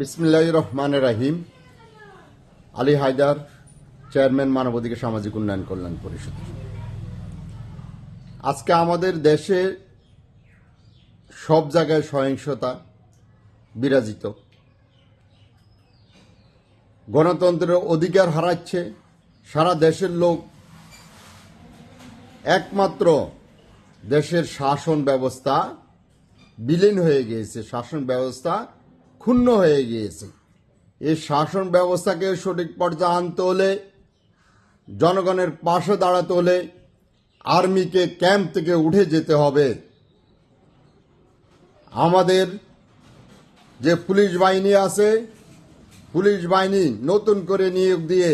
বিসমিল্লাহ রহমান রাহিম আলী হায়দার, চেয়ারম্যান মানবাধিকার সামাজিক উন্নয়ন কল্যাণ পরিষদ। আজকে আমাদের দেশে সব জায়গায় সহিংসতা বিরাজিত। গণতন্ত্রের অধিকার হারাচ্ছে। সারা দেশের লোক একমাত্র দেশের শাসন ব্যবস্থা বিলীন হয়ে গিয়েছে। শাসন ব্যবস্থা ক্ষুণ্ণ হয়ে গিয়েছে। এই শাসন ব্যবস্থাকে সঠিক পর্যায়ে আনতে হলে, জনগণের পাশে দাঁড়াতে হলে আর্মিকে ক্যাম্প থেকে উঠে যেতে হবে। আমাদের যে পুলিশ বাহিনী আছে, পুলিশ বাহিনী নতুন করে নিয়োগ দিয়ে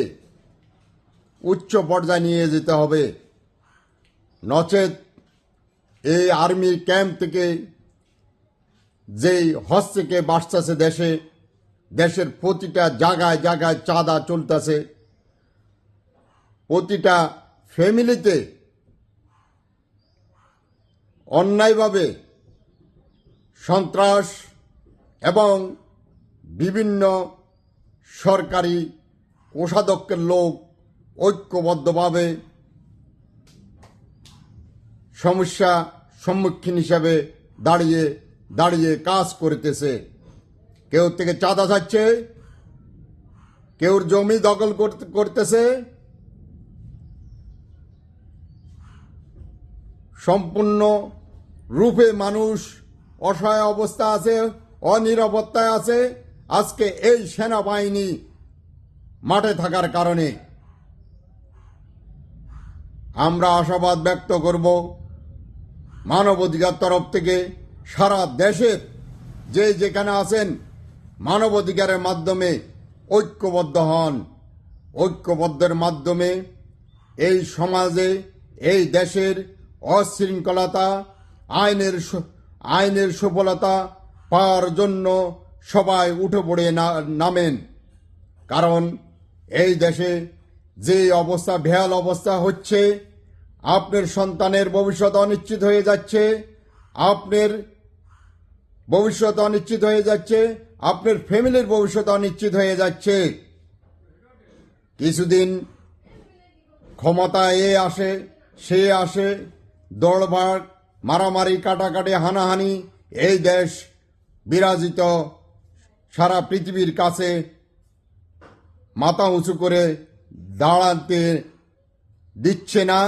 উচ্চ পর্যায়ে নিয়ে যেতে হবে। নচেত এই আর্মির ক্যাম্প থেকে যেই হস্তকে বাঁচতেছে দেশে, দেশের প্রতিটা জায়গায় জায়গায় চাঁদা চলতেছে। প্রতিটা ফ্যামিলিতে অন্যায়ভাবে সন্ত্রাস এবং বিভিন্ন সরকারি কোষাধ্যক্ষের লোক ঐক্যবদ্ধভাবে সমস্যা সম্মুখীন হিসাবে দাঁড়িয়ে দাঁড়িয়ে কাজ করতেছে। কেউ থেকে চাঁদা যাচ্ছে কেউর জমি দখল করতে- করতেছে। সম্পূর্ণ রূপে মানুষ অসহায় অবস্থা আছে, অনিরাপত্তায় আছে। আজকে এই সেনাবাহিনী মাঠে থাকার কারণে আমরা আশাবাদ ব্যক্ত করব মানবাধিকার তরফ থেকে। সারা দেশের যে যেখানে আছেন মানবাধিকারের মাধ্যমে ঐক্যবদ্ধ হন। ঐক্যবদ্ধের মাধ্যমে এই সমাজে, এই দেশের অশৃঙ্খলতা, আইনের আইনের সফলতা পাওয়ার জন্য সবাই উঠে পড়ে নামেন। কারণ এই দেশে যে অবস্থা, ভেয়াল অবস্থা হচ্ছে, আপনার সন্তানের ভবিষ্যৎ অনিশ্চিত হয়ে যাচ্ছে, আপনার ভবিষ্যৎ অনিশ্চিত হয়ে যাচ্ছে, আপনার ফ্যামিলির ভবিষ্যৎ অনিশ্চিত হয়ে যাচ্ছে। কিছুদিন ক্ষমতায় এ আসে, সে আসে দৌড়ভাগ মারামারি, কাটাকাটি, হানাহানি, এই দেশ বিরাজিত, সারা পৃথিবীর কাছে মাথা উঁচু করে দাঁড়াতে দিচ্ছে না।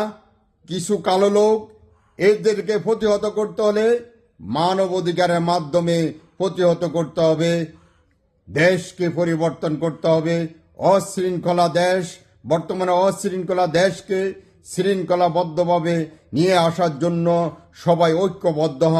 কিছু কালো লোক এদেরকে প্রতিহত করতে হলে মানব অধিকারের মাধ্যমে প্রতিহত করতে হবে, দেশকে পরিবর্তন করতে হবে। অশৃঙ্খলা দেশ, বর্তমানে অশৃঙ্খলা দেশকে শৃঙ্খলাবদ্ধভাবে নিয়ে আসার জন্য সবাই ঐক্যবদ্ধ